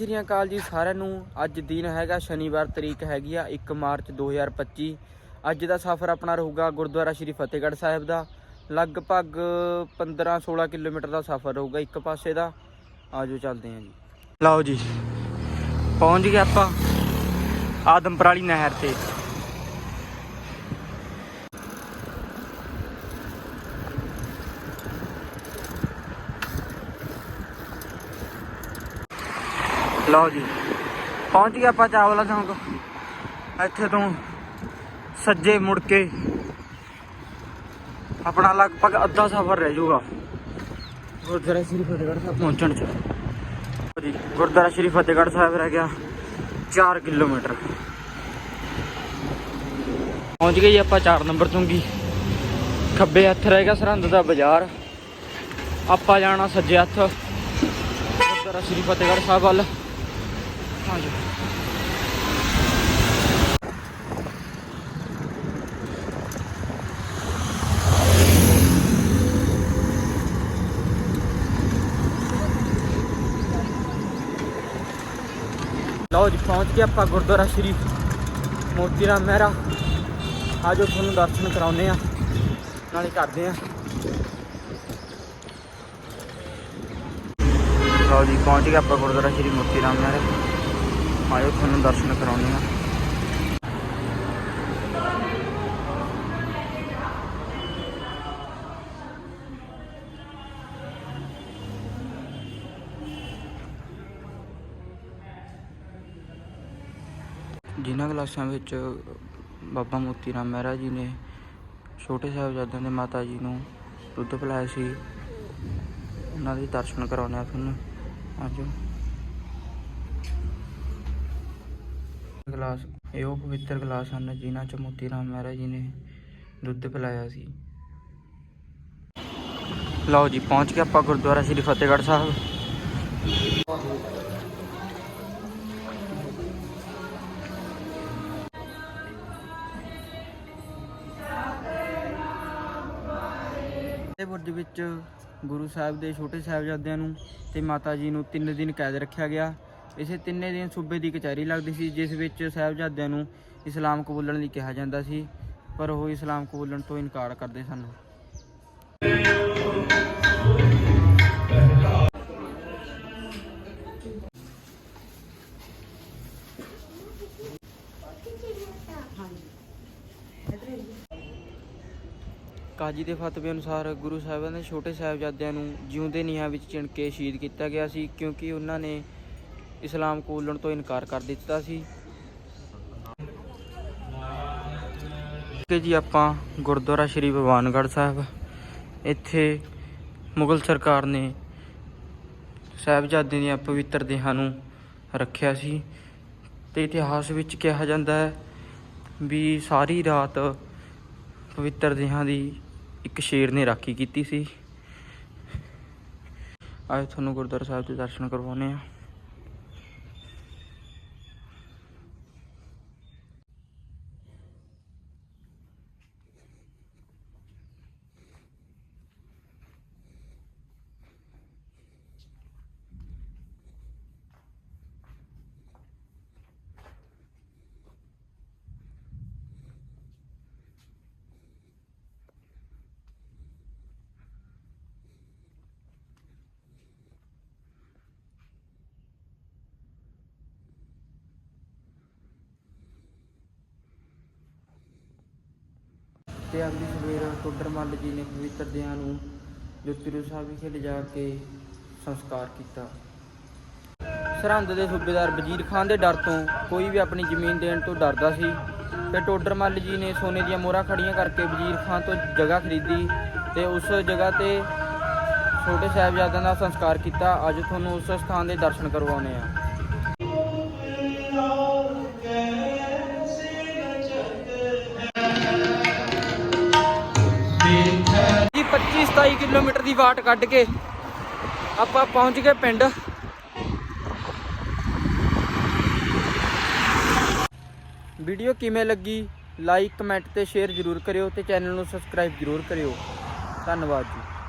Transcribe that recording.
ਸਤਿ ਸ਼੍ਰੀ ਅਕਾਲ ਜੀ ਸਾਰਿਆਂ ਨੂੰ। ਅੱਜ ਦਿਨ ਹੈਗਾ, ਸ਼ਨੀਵਾਰ ਤਰੀਕ ਹੈਗੀ ਆ 1 ਮਾਰਚ 2025 ਅੱਜ ਦਾ ਸਫ਼ਰ ਆਪਣਾ ਰਹੂਗਾ ਗੁਰਦੁਆਰਾ ਸ਼੍ਰੀ ਫਤਿਹਗੜ੍ਹ ਸਾਹਿਬ ਦਾ। ਲਗਭਗ 15-16 ਕਿਲੋਮੀਟਰ ਦਾ ਸਫ਼ਰ ਰਹੂਗਾ ਇੱਕ ਪਾਸੇ ਦਾ। ਆਜੋ ਚੱਲਦੇ ਹਾਂ ਜੀ। ਲਓ ਜੀ, ਪਹੁੰਚ ਗਏ ਆਪਾਂ ਆਦਮਪੁਰਾਲੀ ਨਹਿਰ ਤੇ। ਲਓ ਜੀ। ਪਹੁੰਚ ਗਏ ਆਪਾਂ ਚਾਵਲਾ ਚੌਂਕ ਇੱਥੇ ਤੋਂ ਸੱਜੇ ਮੁੜ ਕੇ ਆਪਣਾ ਲਗਭਗ ਅੱਧਾ ਸਫ਼ਰ ਰਹਿ ਜਾਊਗਾ। ਗੁਰਦੁਆਰਾ ਸ਼੍ਰੀ ਫਤਿਹਗੜ੍ਹ ਸਾਹਿਬ ਪਹੁੰਚਣ ਚ। ਲਓ ਜੀ, ਗੁਰਦੁਆਰਾ ਸ਼੍ਰੀ ਫਤਿਹਗੜ੍ਹ ਸਾਹਿਬ ਰਹਿ ਗਿਆ 4 ਕਿਲੋਮੀਟਰ। ਪਹੁੰਚ ਗਏ ਜੀ ਆਪਾਂ 4 ਨੰਬਰ ਚੁੰਗੀ ਖੱਬੇ ਹੱਥ ਰਹਿ ਗਿਆ ਸਰਹੰਦ ਦਾ ਬਾਜ਼ਾਰ। ਆਪਾਂ ਜਾਣਾ ਸੱਜੇ ਹੱਥ। ਗੁਰਦੁਆਰਾ ਸ਼੍ਰੀ ਫਤਿਹਗੜ੍ਹ ਸਾਹਿਬ ਵੱਲ। ਹਾਂਜੀ ਲਓ ਜੀ, ਪਹੁੰਚ ਗਏ ਆਪਾਂ ਗੁਰਦੁਆਰਾ ਸ਼੍ਰੀ ਮੋਤੀ ਰਾਮ ਮਹਿਰਾ। ਆਜੋ ਤੁਹਾਨੂੰ ਦਰਸ਼ਨ ਕਰਾਉਂਦੇ ਆ ਨਾਲੇ ਕਰਦੇ ਆ ਲਓ ਜੀ, ਪਹੁੰਚ ਗਏ ਆਪਾਂ ਗੁਰਦੁਆਰਾ ਸ਼੍ਰੀ ਮੋਤੀ ਰਾਮ ਮਹਿਰਾ। ਆਜੋ ਤੁਹਾਨੂੰ ਦਰਸ਼ਨ ਕਰਾਉਂਦੇ ਆ ਜਿਨ੍ਹਾਂ ਕਲਾਸਾਂ ਵਿੱਚ ਬਾਬਾ ਮੋਤੀ ਰਾਮ ਮਹਿਰਾ ਜੀ ਨੇ ਛੋਟੇ ਸਾਹਿਬਜ਼ਾਦਿਆਂ ਦੇ ਮਾਤਾ ਜੀ ਨੂੰ ਦੁੱਧ ਪਿਲਾਇਆ ਸੀ, ਉਹਨਾਂ ਦੇ ਦਰਸ਼ਨ ਕਰਾਉਣੇ ਆ ਤੁਹਾਨੂੰ। ਆਜੋ। ਗਲਾਸ, ਇਹ ਉਹ ਪਵਿੱਤਰ ਗਲਾਸ ਹਨ ਜਿਨ੍ਹਾਂ ਚ ਮੋਤੀ ਰਾਮ ਮਹਿਰਾ ਜੀ ਨੇ ਦੁੱਧ ਪਿਲਾਇਆ ਸੀ। ਲਓ ਜੀ, ਪਹੁੰਚ ਕੇ ਆਪਾਂ ਗੁਰਦੁਆਰਾ ਸ੍ਰੀ ਫਤਿਹਗੜ੍ਹ ਸਾਹਿਬ। ਫਤਿਹਪੁਰ ਬੁਰਜ ਵਿੱਚ ਗੁਰੂ ਸਾਹਿਬ ਦੇ ਛੋਟੇ ਸਾਹਿਬਜ਼ਾਦਿਆਂ ਨੂੰ ਤੇ ਮਾਤਾ ਜੀ ਨੂੰ ਤਿੰਨ ਦਿਨ ਕੈਦ ਰੱਖਿਆ ਗਿਆ। ਇਸੇ ਤਿੰਨੇ ਦਿਨ ਸੂਬੇ ਦੀ ਕਚਹਿਰੀ ਲੱਗਦੀ ਸੀ, ਜਿਸ ਵਿੱਚ ਸਾਹਿਬਜ਼ਾਦਿਆਂ ਨੂੰ ਇਸਲਾਮ ਕਬੂਲਣ ਲਈ ਕਿਹਾ ਜਾਂਦਾ ਸੀ, ਪਰ ਉਹ ਇਸਲਾਮ ਕਬੂਲਣ ਤੋਂ ਇਨਕਾਰ ਕਰਦੇ ਸਨ। ਕਾਜੀ ਦੇ ਫਤਵੇ ਅਨੁਸਾਰ ਗੁਰੂ ਸਾਹਿਬਾਂ ਦੇ ਛੋਟੇ ਸਾਹਿਬਜ਼ਾਦਿਆਂ ਨੂੰ ਜਿਉਂਦੇ ਨੀਹਾਂ ਵਿੱਚ ਚਿਣ ਕੇ ਸ਼ਹੀਦ ਕੀਤਾ ਗਿਆ ਸੀ, ਕਿਉਂਕਿ ਉਹਨਾਂ ਨੇ ਇਸਲਾਮ ਕਬੂਲਣ ਤੋਂ ਇਨਕਾਰ ਕਰ ਦਿੱਤਾ ਸੀ। ਕਿ ਜੀ ਆਪਾਂ ਗੁਰਦੁਆਰਾ ਸ਼੍ਰੀ ਭਵਾਨਗੜ੍ਹ ਸਾਹਿਬ, ਇੱਥੇ ਮੁਗਲ ਸਰਕਾਰ ਨੇ ਸਾਹਿਬਜ਼ਾਦਿਆਂ ਦੀਆਂ ਪਵਿੱਤਰ ਦੇਹਾਂ ਨੂੰ ਰੱਖਿਆ ਸੀ ਤੇ ਇਤਿਹਾਸ ਵਿੱਚ ਕਿਹਾ ਜਾਂਦਾ ਹੈ ਵੀ ਸਾਰੀ ਰਾਤ ਪਵਿੱਤਰ ਦੇਹਾਂ ਦੀ ਇੱਕ ਸ਼ੇਰ ਨੇ ਰਾਖੀ ਕੀਤੀ ਸੀ। ਅੱਜ ਤੁਹਾਨੂੰ ਗੁਰਦੁਆਰਾ ਸਾਹਿਬ ਦੇ ਦਰਸ਼ਨ ਕਰਵਾਉਣੇ ਆ ਤੇ ਅਗਲੀ ਸਵੇਰ ਟੋਡਰ ਮੱਲ ਜੀ ਨੇ ਪਵਿੱਤਰ ਦਿਆਂ ਨੂੰ ਜੋਤੀਰੂ ਸਾਹਿਬ ਵਿਖੇ ਲਿਜਾ ਕੇ ਸੰਸਕਾਰ ਕੀਤਾ। ਸਰਹੰਦ ਦੇ ਸੂਬੇਦਾਰ ਵਜ਼ੀਰ ਖਾਨ ਦੇ ਡਰ ਤੋਂ ਕੋਈ ਵੀ ਆਪਣੀ ਜ਼ਮੀਨ ਦੇਣ ਤੋਂ ਡਰਦਾ ਸੀ ਤੇ ਟੋਡਰ ਮੱਲ ਜੀ ਨੇ ਸੋਨੇ ਦੀਆਂ ਮੋਹਰਾਂ ਖੜੀਆਂ ਕਰਕੇ ਵਜ਼ੀਰ ਖਾਨ ਤੋਂ ਜਗ੍ਹਾ ਖਰੀਦੀ ਤੇ ਉਸ ਜਗ੍ਹਾ ਤੇ ਛੋਟੇ ਸਾਹਿਬਜ਼ਾਦਿਆਂ ਦਾ ਸੰਸਕਾਰ ਕੀਤਾ। ਅੱਜ ਤੁਹਾਨੂੰ ਉਸ ਸਥਾਨ ਦੇ ਦਰਸ਼ਨ ਕਰਵਾਉਣੇ ਆ 27 ਕਿਲੋਮੀਟਰ ਦੀ ਵਾਟ ਕੱਢ ਕੇ ਆਪਾਂ ਪਹੁੰਚ ਗਏ ਪਿੰਡ। ਵੀਡੀਓ ਕਿਵੇਂ ਲੱਗੀ ਲਾਈਕ ਕਮੈਂਟ ਤੇ ਸ਼ੇਅਰ ਜ਼ਰੂਰ ਕਰਿਓ ਤੇ ਚੈਨਲ ਨੂੰ ਸਬਸਕ੍ਰਾਈਬ ਜ਼ਰੂਰ ਕਰਿਓ। ਧੰਨਵਾਦ ਜੀ।